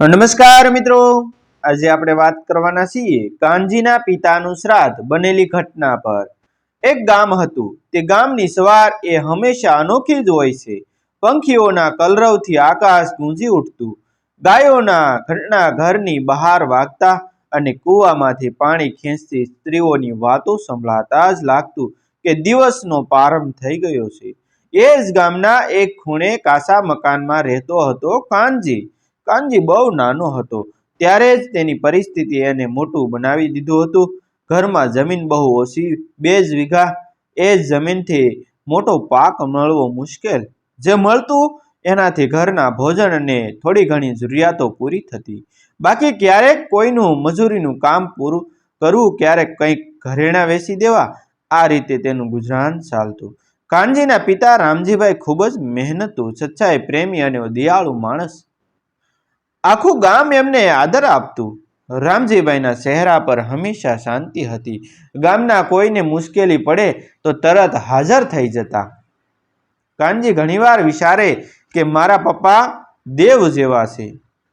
નમસ્કાર મિત્રો. આજે આપણે વાત કરવાના છીએ કાનજીના પિતાનું શ્રાદ્ધ બનેલી ઘટના પર. એક ગામ હતું. તે ગામની સવાર એ હંમેશા અનોખી જ હોય છે. પંખીઓના કલરવથી આકાશ ગુંજી ઉઠતું. ગાયોના ઘટના ઘરની બહાર વાગતા અને કૂવામાંથી પાણી ખેંચતી સ્ત્રીઓની વાતો સંભળાતા જ લાગતું કે દિવસનો પ્રારંભ થઈ ગયો છે. એ જ ગામના એક ખૂણે કાસા મકાનમાં રહેતો હતો કાનજી. કાનજી બહુ નાનો હતો. ત્યારે જ તેની પરિસ્થિતિ એને મોટું બનાવી દીધું હતું. ઘરમાં જમીન બહુ ઓછી, બે જ વીઘા, એ જમીનથી મોટો પાક મળવો મુશ્કેલ. જે મળતું, એનાથી ઘરના ભોજન અને થોડી ઘણી જરૂરિયાતો પૂરી થતી. બાકી ક્યારેક કોઈનું મજૂરીનું કામ પૂરું કરવું ક્યારેક કંઈક ઘરેણાં વેચી દેવા, આ રીતે તેનું ગુજરાન ચાલતું. કાનજીના પિતા રામજીભાઈ ખૂબ જ મહેનતુ, સચ્ચાઈ પ્રેમી અને દયાળુ માણસ. આખું ગામ એમને આદર આપતું. રામજીભાઈના ચહેરા પર હંમેશા શાંતિ હતી. ગામના કોઈને મુશ્કેલી પડે તો તરત હાજર થઈ જતા. કાનજી ઘણીવાર વિચારે કે મારા પપ્પા દેવ જેવા છે.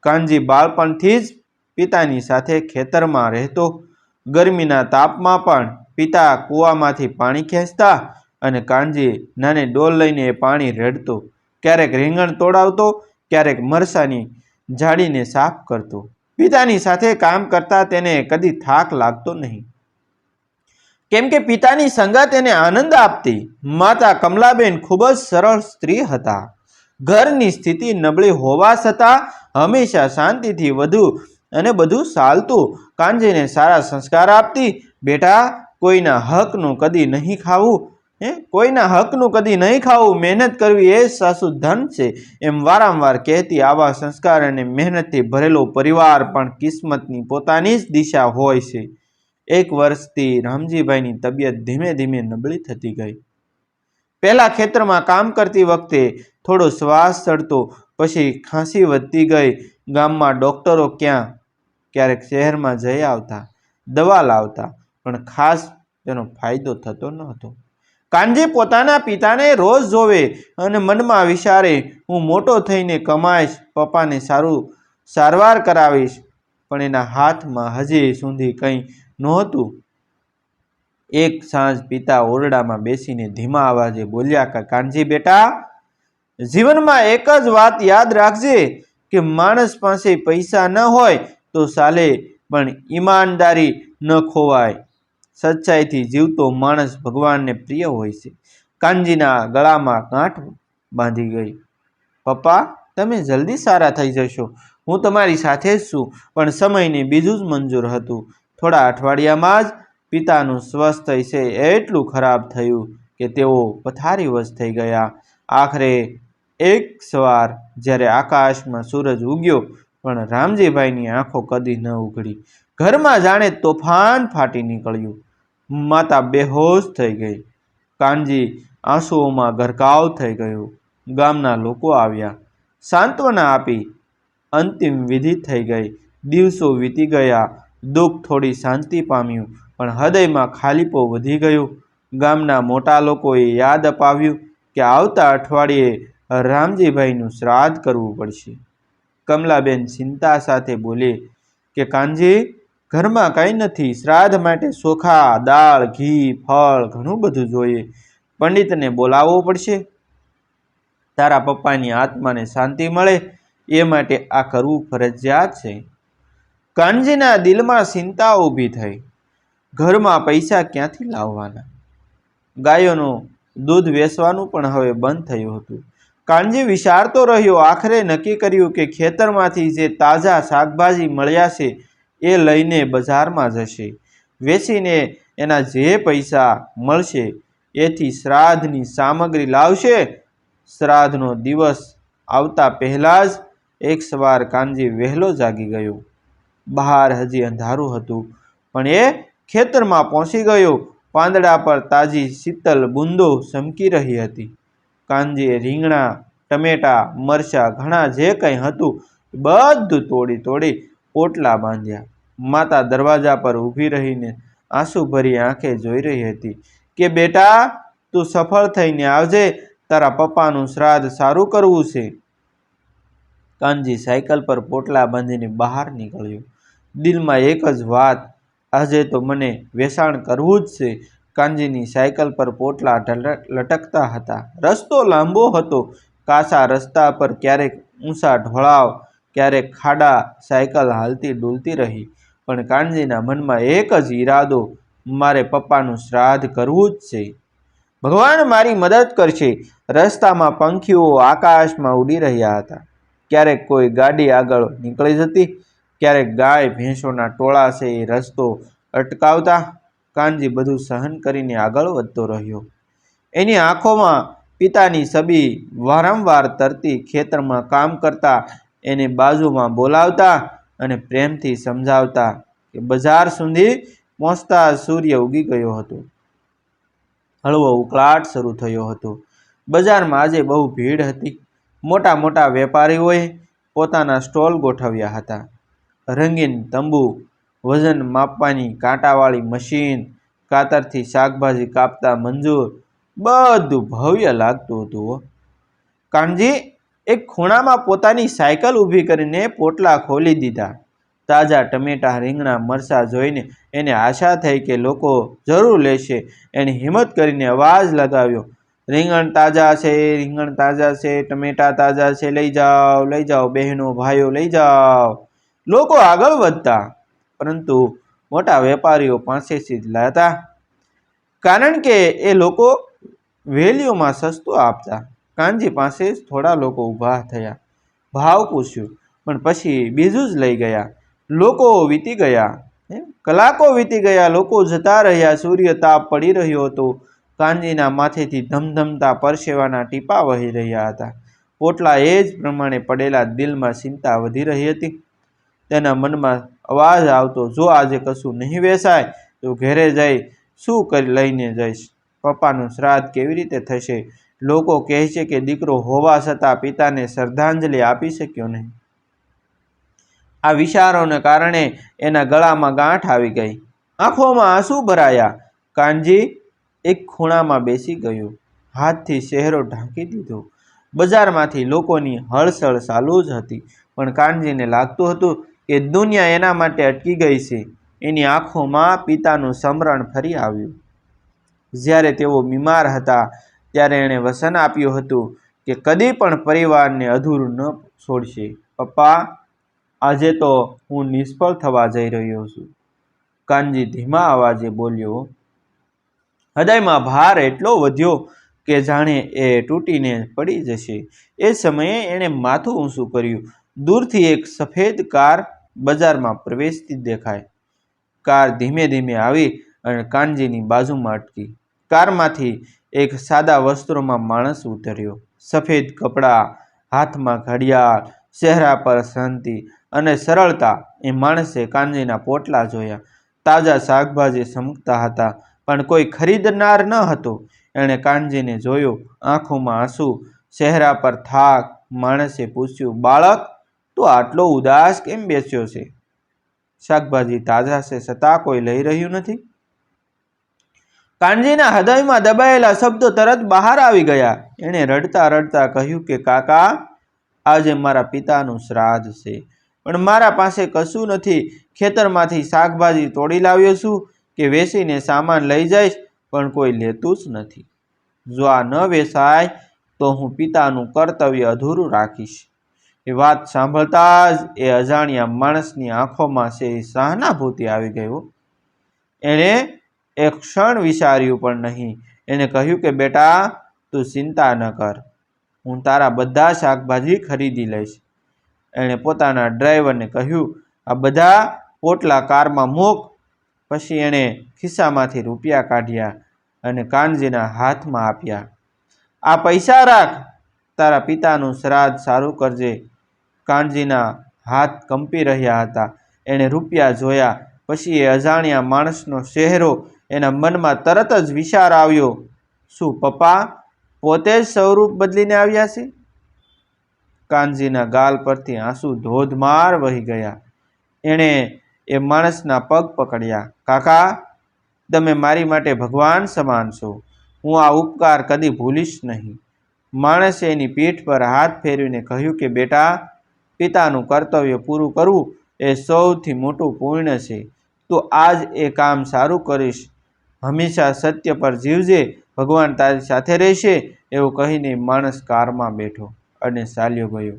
કાનજી બાળપણથી જ પિતાની સાથે ખેતરમાં રહેતો. ગરમીના તાપમાં પણ પિતા કૂવામાંથી પાણી ખેંચતા અને કાનજી નાની ડોલ લઈને એ પાણી રેડતો. ક્યારેક રીંગણ તોડાવતો, ક્યારેક મરસાની જાળીને સાફ કરતો. પિતાની સાથે કામ કરતા તેને કદી થાક લાગતો નહીં. કેમ કે પિતાની સંગત એને આનંદ આપતી. માતા કમલાબેન ખૂબ જ સરળ સ્ત્રી હતા. ઘરની સ્થિતિ નબળી હોવા છતાં હંમેશા શાંતિથી વધુ અને બધું ચાલતું કાંજીને સારા સંસ્કાર આપતી. બેટા, કોઈના હકનું કદી નહીં ખાવું. હે? કોઈના હકનું કદી નહીં ખાવું, મહેનત કરવી એ સાસુ ધન છે. એમ વારંવાર કહેતી આવા સંસ્કાર અને મહેનતથી ભરેલો પરિવાર પણ કિસ્મતની પોતાની જ દિશા હોય છે. એક વર્ષથી રામજીભાઈની તબિયત ધીમે ધીમે નબળી થતી ગઈ. પહેલા ખેતરમાં કામ કરતી વખતે થોડો શ્વાસ ચડતો પછી ખાંસી વધતી ગઈ. ગામમાં ડૉક્ટરો ક્યાં? ક્યારેક શહેરમાં જઈ આવતા, દવા લાવતા, પણ ખાસ તેનો ફાયદો થતો ન હતો કાનજી પોતાના પિતાને રોજ જોવે અને મનમાં વિચારે, હું મોટો થઈને કમાઈશ, પપ્પાને સારું સારવાર કરાવીશ. પણ એના હાથમાં હજી સુધી કંઈ નહોતું. એક સાંજ પિતા ઓરડામાં બેસીને ધીમા અવાજે બોલ્યા કે, કાનજી બેટા, જીવનમાં એક જ વાત યાદ રાખજે કે માણસ પાસે પૈસા ન હોય તો ચાલે, પણ ઈમાનદારી ન ખોવાય. સચ્ચાઈથી જીવતો માણસ ભગવાનને પ્રિય હોય છે. કાનજીના ગળામાં ગાંઠ બાંધી ગઈ. પપ્પા, તમે જલ્દી સારા થઈ જશો. હું તમારી સાથે જ છું, પણ સમયને બીજું જ મંજૂર હતું. થોડા અઠવાડિયામાં જ પિતાનું સ્વસ્થ છે એટલું ખરાબ થયું કે તેઓ પથારીવશ થઈ ગયા. આખરે એક સવાર જ્યારે આકાશમાં સૂરજ ઉગ્યો, પણ રામજીભાઈની આંખો કદી ન ઉઘડી. ઘરમાં જાણે તોફાન ફાટી નીકળ્યું. માતા બેહોશ થઈ ગઈ. કાનજી આંસુઓમાં ગરકાવ થઈ ગયો. ગામના લોકો આવ્યા. સાંત્વના આપી અંતિમ વિધિ થઈ ગઈ. દિવસો વીતી ગયા. દુઃખ થોડી શાંતિ પામ્યું, પણ હૃદયમાં ખાલીપો વધી ગયો. ગામના મોટા લોકોએ યાદ અપાવ્યું કે આવતા અઠવાડિયે રામજીભાઈનું શ્રાદ્ધ કરવું પડશે. કમલાબેન ચિંતા સાથે બોલે કે, કાનજી ઘરમાં કંઈ નથી. શ્રાદ્ધ માટે ચોખા દાળ, ઘી, ફળ ઘણું બધું જોઈએ. પંડિતને બોલાવવો પડશે. તારા પપ્પાની આત્માને શાંતિ મળે. એ માટે આ કરવું ફરજિયાત છે. કાનજીના દિલમાં ચિંતા ઊભી થઈ. ઘરમાં પૈસા ક્યાંથી લાવવાના? ગાયોનું દૂધ વેચવાનું પણ હવે બંધ થયું હતું. કાનજી વિચારતો રહ્યો, આખરે નક્કી કર્યું કે ખેતરમાંથી જે તાજા શાકભાજી મળ્યા છે એ લઈને બજારમાં જશે. વેચીને એના જે પૈસા મળશે, એથી શ્રાદ્ધની સામગ્રી લાવશે. શ્રાદ્ધનો દિવસ આવતા પહેલાં જ એક સવાર કાનજી વહેલો જાગી ગયો. બહાર હજી અંધારું હતું, પણ એ ખેતરમાં પહોંચી ગયો. પાંદડા પર તાજી શીતલ બુંદો ચમકી રહી હતી. કાનજીએ રીંગણા, ટમેટા, મરચાં, ઘણા જે કંઈ હતું, બધું તોડી તોડી પોટલા બાંધ્યા. માતા દરવાજા પર ઊભી રહીને આંસુ ભરી આંખે જોઈ રહી હતી કે, બેટા, તું સફળ થઈને આવજે, તારા પપ્પાનું શ્રાદ્ધ સારું કરવું છે. કાનજી સાયકલ પર પોટલા બાંધીને બહાર નીકળ્યો. દિલમાં એક જ વાત, આજે તો મને વેસાણ કરવું જ છે. કાનજીની સાયકલ પર પોટલા લટકતા હતા. રસ્તો લાંબો હતો. કાસા રસ્તા પર ક્યારેક ઊંચા ઢોળાવ, ક્યારેક ખાડા સાયકલ હાલતી ડૂલતી રહી. પણ કાનજીના મનમાં એક જ ઈરાદો, મારે પપ્પાનું શ્રાદ્ધ કરવું જ છે. ભગવાન મારી મદદ કરશે. રસ્તામાં પંખીઓ આકાશમાં ઉડી રહ્યા હતા. ક્યારેક કોઈ ગાડી આગળ નીકળી જતી, ક્યારેક ગાય ભેંસોના ટોળા છે એ રસ્તો અટકાવતા. કાનજી બધું સહન કરીને આગળ વધતો રહ્યો. એની આંખોમાં પિતાની છબી વારંવાર તરતી ખેતરમાં કામ કરતા, એને બાજુમાં બોલાવતા અને પ્રેમથી સમજાવતા કે બજાર સુધી પહોંચતા સૂર્ય ઉગી ગયો હતો. હળવો ઉકળાટ શરૂ થયો હતો. બજારમાં આજે બહુ ભીડ હતી. મોટા મોટા વેપારીઓએ પોતાના સ્ટોલ ગોઠવ્યા હતા. રંગીન તંબુ, વજન માપવાની કાંટાવાળી મશીન, કાતરથી શાકભાજી કાપતા મંજૂર, બધું ભવ્ય લાગતું હતું કાનજી એક ખૂણામાં પોતાની સાયકલ ઊભી કરીને પોટલા ખોલી દીધા. તાજા ટમેટા રીંગણા મરચાં જોઈને એને આશા થઈ કે લોકો જરૂર લેશે. એણે હિંમત કરીને અવાજ લગાવ્યો, રીંગણ તાજા છે, રીંગણ તાજા છે, ટમેટા તાજા છે, લઈ જાઓ લઈ જાઓ, બહેનો, ભાઈઓ, લઈ જાઓ. લોકો આગળ વધતા, પરંતુ મોટા વેપારીઓ પાસેથી જ લાતા. કારણ કે એ લોકો વેલ્યુમાં સસ્તું આપતા. કાનજી પાસે થોડા લોકો ઊભા થયા. ભાવ પૂછ્યું, પણ પછી બીજું જ લઈ ગયા? લોકો વીતી ગયા? કલાકો વીતી ગયા. લોકો જતા રહ્યા. સૂર્ય તાપ પડી રહ્યો હતો. કાનજીના માથેથી ધમધમતા પરસેવાના ટીપા વહી રહ્યા હતા. પોટલા એ જ પ્રમાણે પડેલા દિલમાં ચિંતા વધી રહી હતી. તેના મનમાં અવાજ આવતો, જો આજે કશું નહીં વેસાય, તો ઘેરે જઈ શું કરી લઈને જઈશ? પપ્પાનું શ્રાદ્ધ કેવી રીતે થશે? લોકો કહે છે કે દીકરો હોવા છતાં પિતાને શ્રદ્ધાંજલિ આપી શક્યો નહીં. આ વિચારોને કારણે એના ગળામાં ગાંઠ આવી ગઈ. આંખોમાં આંસુ ભરાયા. કાનજી એક ખૂણામાં બેસી ગયો. હાથથી શહેરો ઢાંકી દીધો. બજારમાંથી લોકોની હળસળ ચાલુ જ હતી. પણ કાનજીને લાગતું હતું કે દુનિયા એના માટે અટકી ગઈ છે. એની આંખોમાં પિતાનું સમરણ ફરી આવ્યું. જ્યારે તેઓ બીમાર હતા ત્યારે એણે વસન આપ્યું હતું કે કદી પણ પરિવારને અધૂરું ન છોડશે. પપ્પા, આજે તો હું નિષ્ફળ થવા જઈ રહ્યો છું. કાનજી ધીમા અવાજે બોલ્યો, હૃદયમાં ભાર એટલો વધ્યો કે જાણે એ તૂટીને પડી જશે. એ સમયે એણે માથું ઊંચું કર્યું. દૂરથી એક સફેદ કાર બજારમાં પ્રવેશતી દેખાય કાર ધીમે ધીમે આવી અને કાનજીની બાજુમાં અટકી. કારમાંથી એક સાદા વસ્ત્રોમાં માણસ ઉતર્યો. સફેદ કપડાં, હાથમાં ઘડિયાળ, ચહેરા પર શાંતિ અને સરળતા એ માણસે કાનજીના પોટલા જોયા. તાજા શાકભાજી સમકતા હતા, પણ કોઈ ખરીદનાર ન હતો. એણે કાનજીને જોયો, આંખોમાં આંસુ. ચહેરા પર થાક. માણસે પૂછ્યું, બાળક, તું આટલો ઉદાસ કેમ બેસ્યો છે? શાકભાજી તાજા છે છતાં કોઈ લઈ રહ્યું નથી? કાનજીના હૃદયમાં દબાયેલા શબ્દો તરત બહાર આવી ગયા. એણે રડતા રડતા કહ્યું કે, કાકા, આજે મારા પિતાનું શ્રાદ્ધ છે. પણ મારા પાસે કશું નથી. ખેતરમાંથી શાકભાજી તોડી લાવ્યો છું કે વેચીને સામાન લઈ જઈશ, પણ કોઈ લેતું જ નથી. જો આ ન વેચાય, તો હું પિતાનું કર્તવ્ય અધૂરું રાખીશ. એ વાત સાંભળતા જ એ અજાણ્યા માણસની આંખોમાં છે સહાનુભૂતિ આવી ગયો એણે એક ક્ષણ વિચાર્યું પણ નહીં. એણે કહ્યું કે, બેટા, તું ચિંતા ન કર. હું તારા બધા શાકભાજી ખરીદી લઈશ. એણે પોતાના ડ્રાઈવરને કહ્યું, આ બધા પોટલા કારમાં મૂક. પછી એણે ખિસ્સામાંથી રૂપિયા કાઢ્યા અને કાનજીના હાથમાં આપ્યા. આ પૈસા રાખ. તારા પિતાનું શ્રાદ્ધ સારું કરજે. કાનજીના હાથ કંપી રહ્યા હતા. એણે રૂપિયા જોયા. પછી એ અજાણ્યા માણસનો ચહેરો એના મનમાં તરત જ વિચાર આવ્યો, શું પપ્પા પોતે જ સ્વરૂપ બદલીને આવ્યા છે? કાનજીના ગાલ પરથી આંસુ ધોધમાર વહી ગયા. એણે એ માણસના પગ પકડ્યા, કાકા, તમે મારી માટે ભગવાન સમાન છો. હું આ ઉપકાર કદી ભૂલીશ નહીં. માણસે એની પીઠ પર હાથ ફેરવીને કહ્યું કે, બેટા, પિતાનું કર્તવ્ય પૂરું કરવું એ સૌથી મોટું પૂર્ણ છે. તું આજ એ કામ સારું કરીશ હંમેશા સત્ય પર જીવજે, ભગવાન તારી સાથે રહેશે એવું કહીને માણસ કારમાં બેઠો અને ચાલ્યો ગયો.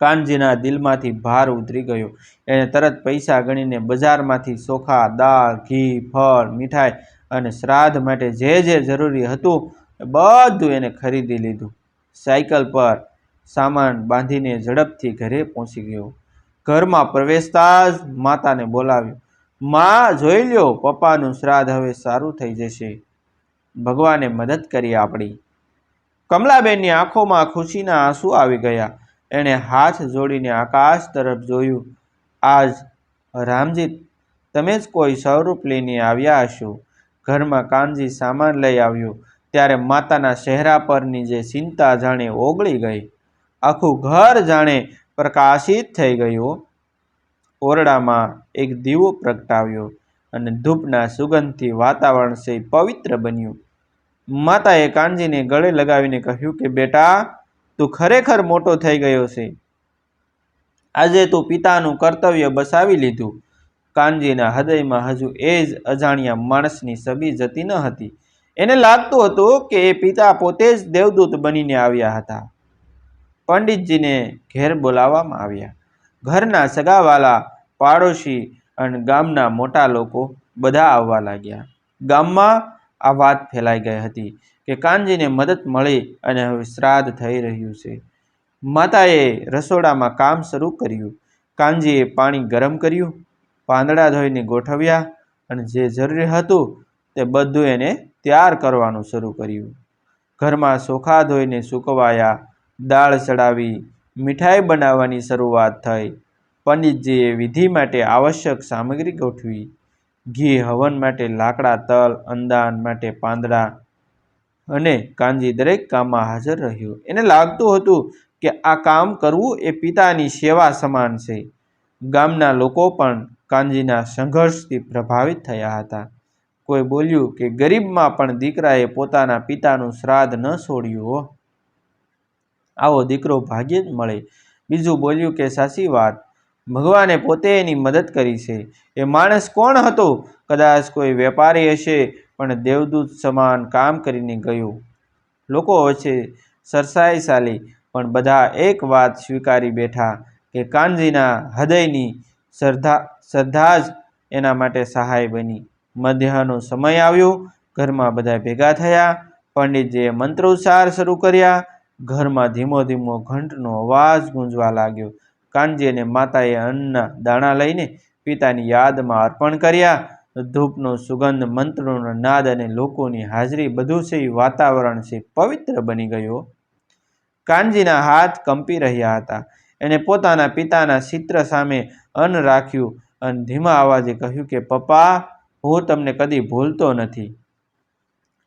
કાનજીના દિલમાંથી ભાર ઉતરી ગયો. એણે તરત પૈસા ગણીને બજારમાંથી ચોખા દાળ, ઘી, ફળ, મીઠાઈ અને શ્રાદ્ધ માટે જે જે જરૂરી હતું બધું એને ખરીદી લીધું. સાયકલ પર સામાન બાંધીને ઝડપથી ઘરે પહોંચી ગયો. ઘરમાં પ્રવેશતા જ માતાને બોલાવ્યો. માં જોઈ લ્યો, પપ્પાનું શ્રાદ્ધ હવે સારું થઈ જશે. ભગવાને મદદ કરી આપણી. કમલાબેનની આંખોમાં ખુશીના આંસુ આવી ગયા. એણે હાથ જોડીને આકાશ તરફ જોયું. આજ રામજી, તમે જ કોઈ સ્વરૂપ લઈને આવ્યા હશો. ઘરમાં કાનજી સામાન લઈ આવ્યો. ત્યારે માતાના ચહેરા પરની જે ચિંતા જાણે ઓગળી ગઈ. આખું ઘર જાણે પ્રકાશિત થઈ ગયું ઓરડામાં એક દીવો પ્રગટાવ્યો અને ધૂપના સુગંધથી વાતાવરણ સે પવિત્ર બન્યું. માતાએ કાનજીને ગળે લગાવીને કહ્યું કે, બેટા, તું ખરેખર મોટો થઈ ગયો છે. આજે તું પિતાનું કર્તવ્ય બસાવી લીધું. કાનજીના હૃદયમાં હજુ એ જ અજાણ્યા માણસની છબી જતી ન હતી. એને લાગતું હતું કે એ પિતા પોતે જ દેવદૂત બનીને આવ્યા હતા. પંડિતજીને ઘેર બોલાવવામાં આવ્યા. ઘરના સગાવાલા પાડોશી અને ગામના મોટા લોકો બધા આવવા લાગ્યા. ગામમાં આ વાત ફેલાઈ ગઈ હતી કે કાનજીને મદદ મળી અને હવે શ્રાદ્ધ થઈ રહ્યું છે. માતાએ રસોડામાં કામ શરૂ કર્યું. કાનજીએ પાણી ગરમ કર્યું, પાંદડા ધોઈને ગોઠવ્યા અને જે જરૂરી હતું તે બધું એને તૈયાર કરવાનું શરૂ કર્યું. ઘરમાં સોખા ધોઈને સૂકવાયા, દાળ ચડાવી, મીઠાઈ બનાવવાની શરૂઆત થઈ. પંડિતજીએ વિધિ માટે આવશ્યક સામગ્રી ગોઠવી, ઘી, હવન માટે લાકડા, તલ, અંદાન માટે પાંદડા અને કાનજી દરેક કામમાં હાજર રહ્યો. એને લાગતું હતું કે આ કામ કરવું એ પિતાની સેવા સમાન છે. ગામના લોકો પણ કાનજીના સંઘર્ષથી પ્રભાવિત થયા હતા. કોઈ બોલ્યું કે ગરીબમાં પણ દીકરાએ પોતાના પિતાનું શ્રાદ્ધ ન છોડ્યું આવો દીકરો ભાગ્યે જ મળે. બીજું બોલ્યું કે સાચી વાત ભગવાને પોતે એની મદદ કરી છે. એ માણસ કોણ હતો? કદાચ કોઈ વેપારી હશે, પણ દેવદૂત સમાન કામ કરીને ગયું. લોકો વચ્ચે સરસાઈ ચાલી, પણ બધા એક વાત સ્વીકારી બેઠા કે કાનજીના હૃદયની શ્રદ્ધા શ્રદ્ધા જ એના માટે સહાય બની. મધ્યાહનો સમય આવ્યો, ઘરમાં બધા ભેગા થયા, પંડિતજીએ મંત્રોચ્ચાર શરૂ કર્યા, ઘરમાં ધીમો ધીમો ઘંટનો અવાજ ગુંજવા લાગ્યો. કાનજી અને માતાએ અન્નના દાણા લઈને પિતાની યાદમાં અર્પણ કર્યા. ધૂપનો સુગંધ, મંત્રોનો નાદ અને લોકોની હાજરી બધું છે વાતાવરણ છે પવિત્ર બની ગયો. કાનજીના હાથ કંપી રહ્યા હતા. એણે પોતાના પિતાના ચિત્ર સામે અન્ન રાખ્યું અને ધીમા અવાજે કહ્યું કે, પપ્પા, હું તમને કદી ભૂલતો નથી.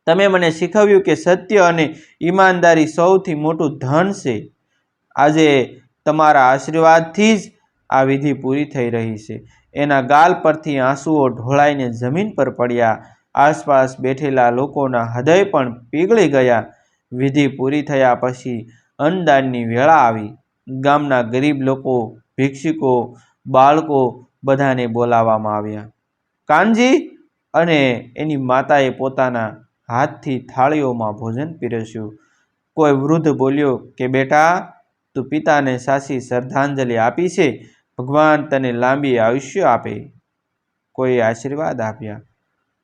તમે મને શીખવ્યું કે સત્ય અને ઈમાનદારી સૌથી મોટું ધન છે. આજે તમારા આશીર્વાદથી જ આ વિધિ પૂરી થઈ રહી છે. એના ગાલ પરથી આંસુઓ ઢોળાઈને જમીન પર પડ્યા. આસપાસ બેઠેલા લોકોના હૃદય પણ પીગળી ગયા. વિધિ પૂરી થયા પછી અન્નદાનની વેળા આવી. ગામના ગરીબ લોકો, ભિક્ષુકો, બાળકો બધાને બોલાવવામાં આવ્યા. કાનજી! અને એની માતાએ પોતાના હાથથી થાળીઓમાં ભોજન પીરસ્યું. કોઈ વૃદ્ધ બોલ્યો કે, બેટા તું પિતાને સાચી શ્રદ્ધાંજલિ આપી છે, ભગવાન તને લાંબી આયુષ્ય આપે. કોઈ આશીર્વાદ આપ્યા.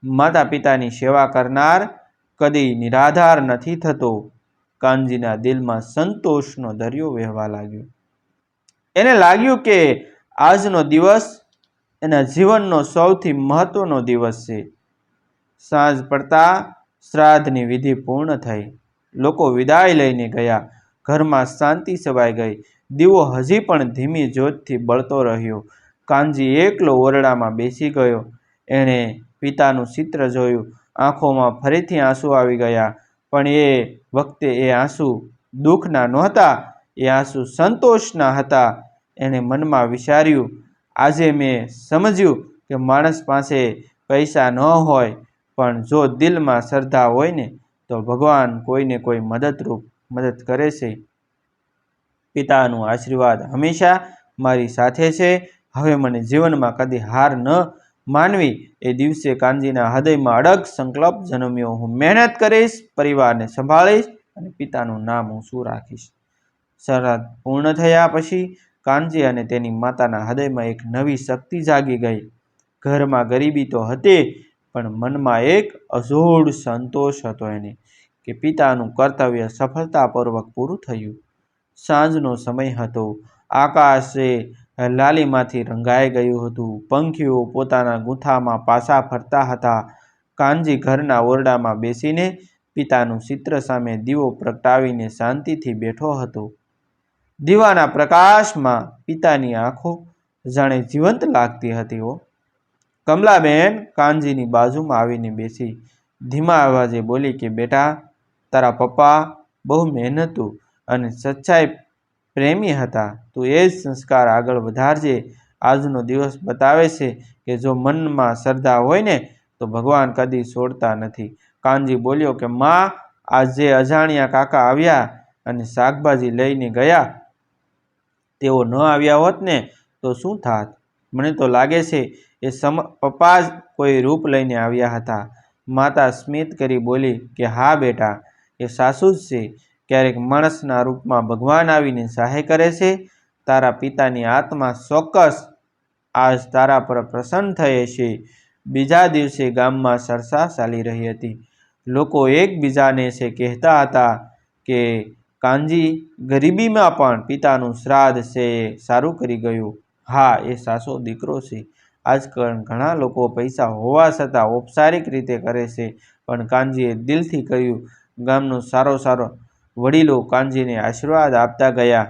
માતા પિતાની સેવા કરનાર કદી નિરાધાર નથી થતો. કાનજીના દિલમાં સંતોષનો દરિયો વહેવા લાગ્યો. એને લાગ્યું કે આજનો દિવસ એના જીવનનો સૌથી મહત્વનો દિવસ છે. સાંજ પડતા શ્રાદ્ધની વિધિ પૂર્ણ થઈ. લોકો વિદાય લઈને ગયા. ઘરમાં શાંતિ છવાઈ ગઈ. દીવો હજી પણ ધીમી જ્યોતથી બળતો રહ્યો. કાનજી એકલો ઓરડામાં બેસી ગયો. એણે પિતાનું ચિત્ર જોયું. આંખોમાં ફરીથી આંસુ આવી ગયા. પણ એ વખતે એ આંસુ દુઃખના નહોતા, એ આંસુ સંતોષના હતા. એણે મનમાં વિચાર્યું, આજે મેં સમજ્યું કે માણસ પાસે પૈસા ન હોય, પણ જો દિલમાં શ્રદ્ધા હોય ને, તો ભગવાન કોઈને કોઈ મદદરૂપ મદદ કરે છે. પિતાનું આશીર્વાદ હંમેશા મારી સાથે છે. હવે મને જીવનમાં કદી હાર ન માનવી. એ દિવસે કાનજીના હૃદયમાં અડગ સંકલ્પ જન્મ્યો. હું મહેનત કરીશ, પરિવારને સંભાળીશ અને પિતાનું નામ હું શું રાખીશ? સરહદ પૂર્ણ થયા પછી કાનજી અને તેની માતાના હૃદયમાં એક નવી શક્તિ જાગી ગઈ. ઘરમાં ગરીબી તો હતી, પણ મનમાં એક અજોડ સંતોષ હતો એને. કે પિતાનું કર્તવ્ય સફળતાપૂર્વક પૂરું થયું. સાંજનો સમય હતો. આકાશે લાલીમાંથી રંગાઈ ગયું હતું. પંખીઓ પોતાના ગૂંથામાં પાછા ફરતા હતા. કાનજી ઘરના ઓરડામાં બેસીને પિતાનું ચિત્ર સામે દીવો પ્રગટાવીને શાંતિથી બેઠો હતો. દીવાના પ્રકાશમાં પિતાની આંખો જાણે જીવંત લાગતી હતી કમલાબેન કાનજીની બાજુમાં આવીને બેસી. ધીમા અવાજે બોલી કે, બેટા તારા પપ્પા બહુ મહેનતુ અને સચ્ચાઈ પ્રેમી હતા. તું એ જ સંસ્કાર આગળ વધારજે. આજનો દિવસ બતાવે છે કે જો મનમાં શ્રદ્ધા હોય ને, તો ભગવાન કદી છોડતા નથી. કાનજી બોલ્યો કે, માં, આજે અજાણ્યા કાકા આવ્યા અને શાકભાજી લઈને ગયા. તેઓ ન આવ્યા હોત ને, તો શું થાત? મને તો લાગે છે એ સમ, પપ્પા જ કોઈ રૂપ લઈને આવ્યા હતા. માતા સ્મિત કરી બોલી કે, હા બેટા એ સાસુ જ છે, ક્યારેક માણસના રૂપમાં ભગવાન આવીને સહાય કરે છે. તારા પિતાની આત્મા ચોક્કસ આજ તારા પર પ્રસન્ન થયે છે. બીજા દિવસે ગામમાં સરસા ચાલી રહી હતી. લોકો એકબીજાને છે કહેતા હતા કે, કાનજી, ગરીબીમાં પણ પિતાનું શ્રાદ્ધ છે સારું કરી ગયું. હા, એ સાસો દીકરો છે. આજકાલ ઘણા લોકો પૈસા હોવા છતાં ઔપચારિક રીતે કરે છે. પણ કાનજીએ દિલથી કહ્યું ગામનો સારો સારો વડીલો કાનજીને આશીર્વાદ આપતા ગયા.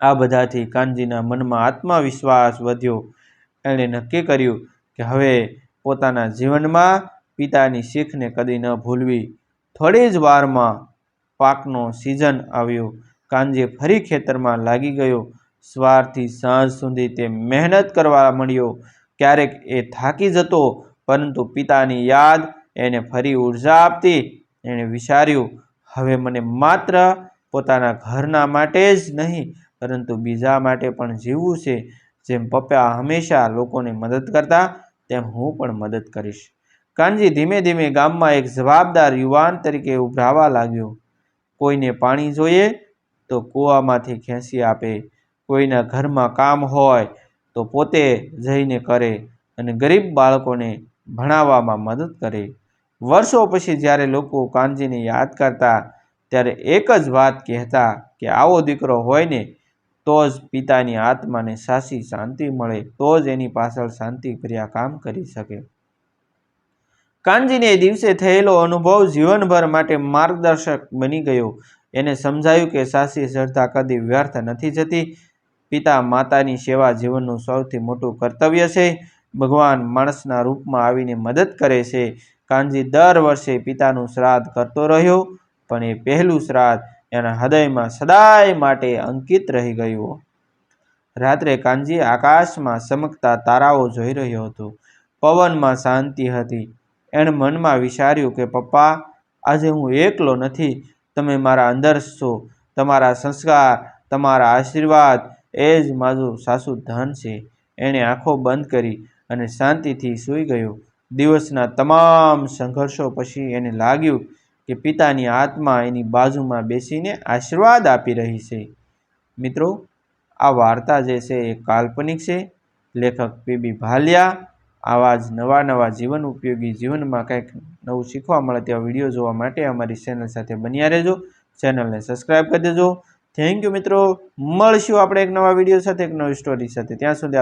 આ બધાથી કાનજીના મનમાં આત્મવિશ્વાસ વધ્યો. એણે નક્કી કર્યું કે હવે પોતાના જીવનમાં પિતાની શીખને કદી ન ભૂલવી. થોડી જ વારમાં પાકનો સિઝન આવ્યો. કાનજી ફરી ખેતરમાં લાગી ગયો. સવારથી સાંજ સુધી તે મહેનત કરવા મળ્યો ક્યારેક એ થાકી જતો, પરંતુ પિતાની યાદ એને ફરી ઊર્જા આપતી એણે વિચાર્યું, હવે મને માત્ર પોતાના ઘરના માટે જ નહીં, પરંતુ બીજા માટે પણ જીવવું છે. જેમ પપ્પા હંમેશા લોકોને મદદ કરતા, તેમ હું પણ મદદ કરીશ. કાનજી ધીમે ધીમે ગામમાં એક જવાબદાર યુવાન તરીકે ઉભરાવા લાગ્યો. કોઈને પાણી જોઈએ, તો કૂવામાંથી ખેંચી આપે. કોઈના ઘરમાં કામ હોય, તો પોતે જઈને કરે અને ગરીબ બાળકોને ભણાવવામાં મદદ કરે. વર્ષો પછી જ્યારે લોકો કાનજીને યાદ કરતા, ત્યારે એક જ વાત કહેતા કે આવો દીકરો હોય ને, તો જ પિતાની આત્માને સાચી શાંતિ મળે, તો જ એની પાછળ શાંતિપ્રિયા કામ કરી શકે. કાનજીને એ દિવસે થયેલો અનુભવ જીવનભર માટે માર્ગદર્શક બની ગયો. એને સમજાયું કે સાસી શ્રદ્ધા કદી વ્યર્થ નથી જતી. પિતા માતાની સેવા જીવનનું સૌથી મોટું કર્તવ્ય છે. ભગવાન માણસના રૂપમાં આવીને મદદ કરે છે. કાનજી દર વર્ષે પિતાનું શ્રાદ્ધ કરતો રહ્યો, પણ એ પહેલું શ્રાદ્ધ એના હૃદયમાં સદાય માટે અંકિત રહી ગયું. રાત્રે કાનજી આકાશમાં ચમકતા તારાઓ જોઈ રહ્યો હતો. પવનમાં શાંતિ હતી. એણે મનમાં વિચાર્યું કે, પપ્પા, આજે હું એકલો નથી. તમે મારા અંદર છો. તમારા સંસ્કાર, તમારા આશીર્વાદ, એ જ મારું સાસુ ધન છે. એણે આંખો બંધ કરી અને શાંતિથી સૂઈ ગયો. દિવસના તમામ સંઘર્ષો પછી એને લાગ્યું કે પિતાની આત્મા એની બાજુમાં બેસીને આશીર્વાદ આપી રહી છે. મિત્રો, આ વાર્તા જે છે એ કાલ્પનિક છે. લેખક પીબી ભાલિયા આવા જ નવા નવા જીવન ઉપયોગી જીવનમાં કંઈક નવું શીખવા મળે તેવા વીડિયો જોવા માટે અમારી ચેનલ સાથે બન્યા રહેજો. ચેનલને સબસ્ક્રાઈબ કરી દેજો. થેન્ક યુ મિત્રો. મળશું આપણે એક નવા વીડિયો સાથે, એક નવી સ્ટોરી સાથે. ત્યાં સુધી